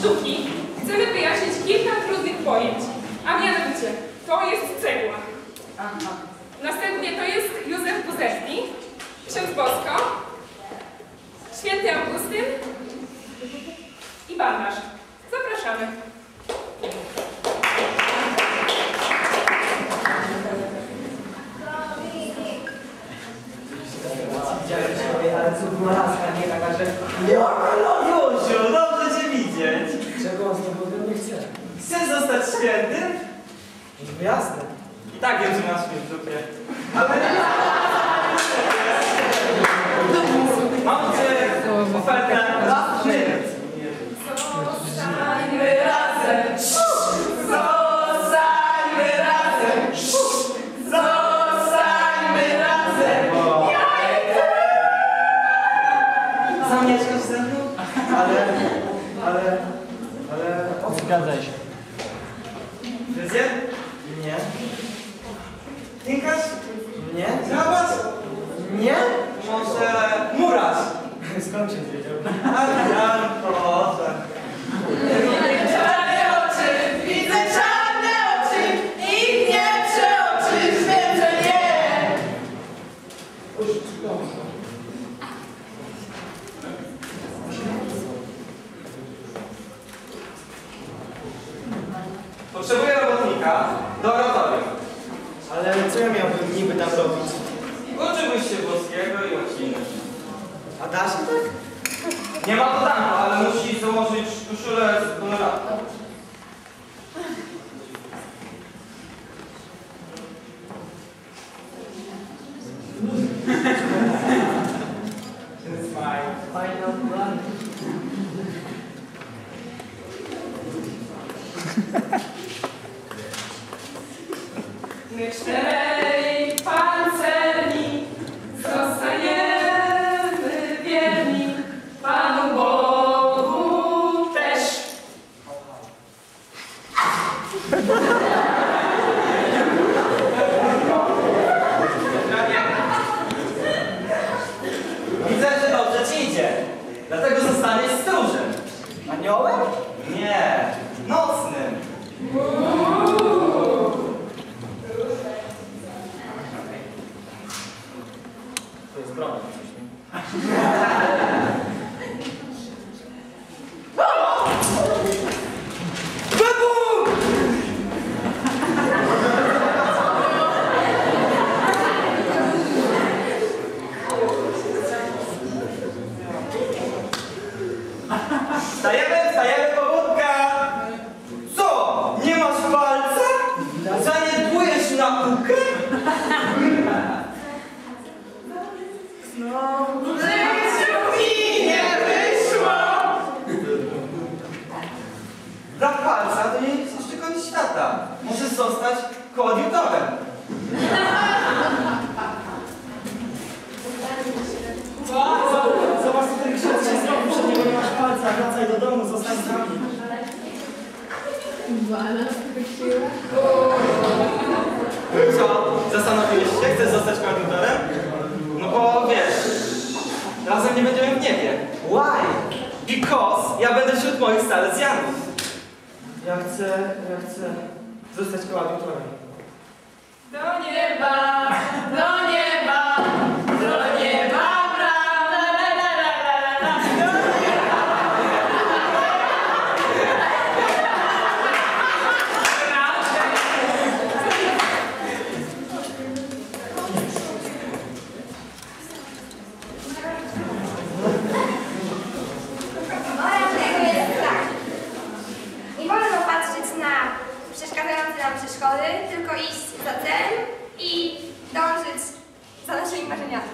sztuki chcemy wyjaśnić kilka trudnych pojęć, a mianowicie to jest cegła. Następnie to jest Józef Buzetti, ksiądz Bosko, święty Augustyn i bandaż. Zapraszamy. Widziałem ciebie, ale co była laska, nie taka, że... zostać świętym? No jasne. I tak wiem, że masz mnie w dupie. Ale... Mam cię ofertę. Zostańmy razem. Zostańmy razem! Zostańmy razem! Zamieszkasz ze mną? Ale, ale, ale... Zgadzaj się. Fryzjer? Nie. Tinkasz? Nie? Grabasz? Nie? Może murarz? Skąd się wiedział? Adrian, proszę. Czarne oczy, widzę czarne oczy i nie przeoczysz, wiem, że nie. Potrzebuję robotnika do oratorium. Ale co ja miałbym niby tam robić? Uczyłbyś się włoskiego i łaciny. A da się tak? Nie ma to tanko, ale musisz założyć koszulę z koloratką. Fajne okulary. six, seven. Brak palca to nie jest jeszcze koniec świata. Możesz zostać koadiutorem. Zobacz, co ten ksiądz się zrobił, niego nie masz palca. Wracaj do domu, zostań z nami. Co? Nie będziemy w niebie. Why? Because ja będę wśród moich salezjanów. Ja chcę, ja chcę zostać koadiutorem. Do nieba, Do nieba. tylko iść za cel i dążyć za naszymi marzeniami.